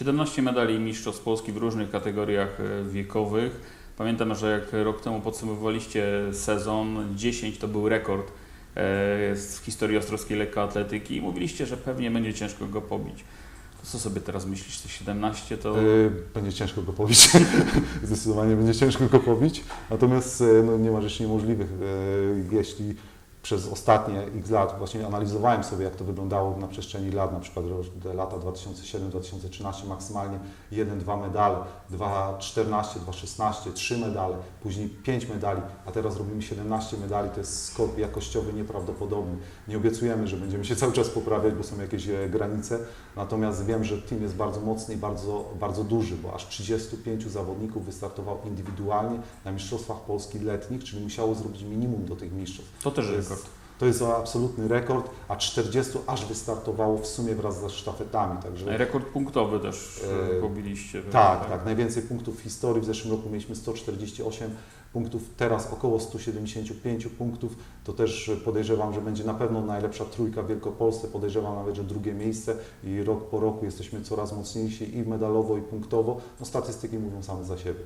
17 medali mistrzostw Polski w różnych kategoriach e, wiekowych. Pamiętam, że jak rok temu podsumowywaliście sezon, 10 to był rekord e, w historii ostrowskiej lekkoatletyki i mówiliście, że pewnie będzie ciężko go pobić. To co sobie teraz myślisz, te 17 to... E, Będzie ciężko go pobić. Zdecydowanie będzie ciężko go pobić. Natomiast e, no, nie ma rzeczy niemożliwych. E, Jeśli przez ostatnie x lat właśnie analizowałem sobie, jak to wyglądało na przestrzeni lat, na przykład lata 2007-2013 maksymalnie 1-2 medale, 2-14, 2-16, 3 medale, później 5 medali, a teraz robimy 17 medali, to jest skok jakościowy nieprawdopodobny. Nie obiecujemy, że będziemy się cały czas poprawiać, bo są jakieś e, granice, natomiast wiem, że team jest bardzo mocny i bardzo, bardzo duży, bo aż 35 zawodników wystartowało indywidualnie na Mistrzostwach Polski letnich, czyli musiało zrobić minimum do tych mistrzostw. To też jest- rekord. To jest absolutny rekord, a 40 aż wystartowało w sumie wraz ze sztafetami, także... Rekord punktowy też e, pobiliście. Tak, tak. Najwięcej punktów w historii. W zeszłym roku mieliśmy 148 punktów, teraz około 175 punktów. To też podejrzewam, że będzie na pewno najlepsza trójka w Wielkopolsce. Podejrzewam nawet, że drugie miejsce i rok po roku jesteśmy coraz mocniejsi i medalowo, i punktowo. No, statystyki mówią same za siebie.